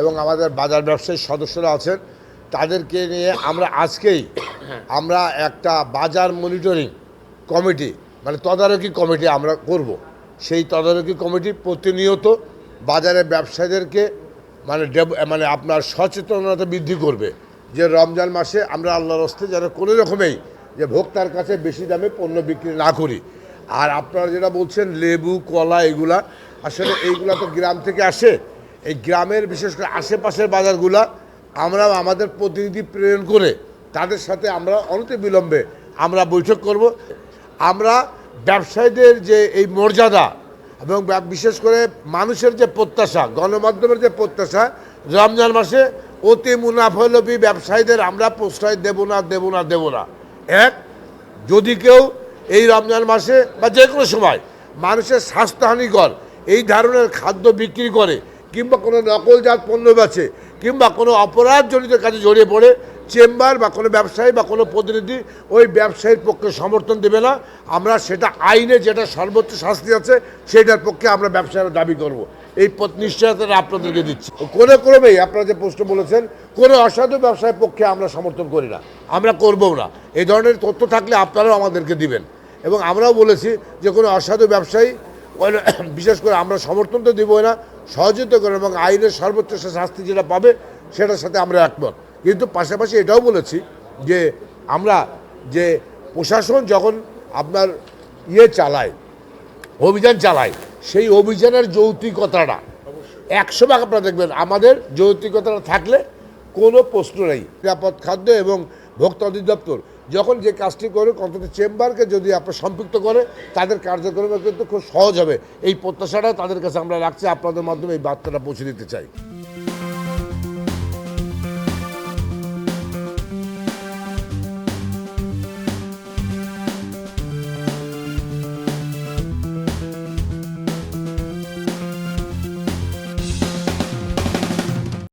এবং আমাদের বাজার ব্যবসায়ী সদস্যরা আছেন, তাদেরকে নিয়ে আমরা আজকেই আমরা একটা বাজার মনিটরিং কমিটি মানে তদারকি কমিটি আমরা করব। সেই তদারকি কমিটি প্রতিনিয়ত বাজারের ব্যবসায়ীদেরকে মানে মানে আপনার সচেতনতা বৃদ্ধি করবে যে রমজান মাসে আমরা আল্লাহর হস্তে যেন কোনো রকমেই যে ভোক্তার কাছে বেশি দামে পণ্য বিক্রি না করি। আর আপনারা যেটা বলছেন, লেবু, কলা, এগুলা আসলে এইগুলা তো গ্রাম থেকে আসে। এই গ্রামের বিশেষ করে আশেপাশের বাজারগুলা আমরা আমাদের প্রতিনিধি প্রেরণ করে তাদের সাথে আমরা অনতি বিলম্বে আমরা বৈঠক করব। আমরা ব্যবসায়ীদের যে এই মর্যাদা এবং বিশেষ করে মানুষের যে প্রত্যাশা, গণমাধ্যমের যে প্রত্যাশা, রমজান মাসে অতি মুনাফলবী ব্যবসায়ীদের আমরা প্রশ্রয় দেব না দেব না দেব না। এক, যদি কেউ এই রমজান মাসে বা যে কোনো সময় মানুষের স্বাস্থ্যহানিকর এই ধরনের খাদ্য বিক্রি করে, কিংবা কোনো নকলজাত পণ্য বেচে, কিংবা কোনো অপরাধজনিত কাজে জড়িয়ে পড়ে, চেম্বার বা কোনো ব্যবসায়ী বা কোনো প্রতিনিধি ওই ব্যবসায়ীর পক্ষে সমর্থন দেবে না। আমরা সেটা আইনে যেটা সর্বোচ্চ শাস্তি আছে সেটার পক্ষে আমরা ব্যবসায়ীরা দাবি করব। এই পথ নিশ্চয়তা আপনাদেরকে দিচ্ছি। কোনো ক্রমেই আপনারা যে প্রশ্ন বলেছেন, কোনো অসাধু ব্যবসায়ের পক্ষে আমরা সমর্থন করি না। আমরা করবও না। এই ধরনের তথ্য থাকলে আপনারাও আমাদেরকে দিবেন। এবং আমরাও বলেছি যে কোনো অসাধু ব্যবসায়ী বিশেষ করে আমরা সমর্থন তো দিব না, সহযোগিতা করে এবং আইনের সর্বোচ্চ শাস্তি যেটা পাবে, সেটার সাথে আমরা একমত। কিন্তু পাশাপাশি এটাও বলেছি যে আমরা যে প্রশাসন যখন আপনার ইয়ে চালায়, অভিযান চালায়, সেই অভিযানের যৌক্তিকতাটা একশো ভাগ আপনারা দেখবেন, আমাদের যৌক্তিকতাটা থাকলে কোনো প্রশ্ন নেই। নিরাপদ খাদ্য এবং ভোক্তা অধিদপ্তর যখন যে কাজটি করে, অন্তত চেম্বারকে যদি আপনার সম্পৃক্ত করে, তাদের কার্যক্রমে কিন্তু খুব সহজ হবে। এই প্রত্যাশাটা তাদের কাছে আমরা রাখছি। আপনাদের মাধ্যমে এই বার্তাটা পৌঁছে দিতে চাই।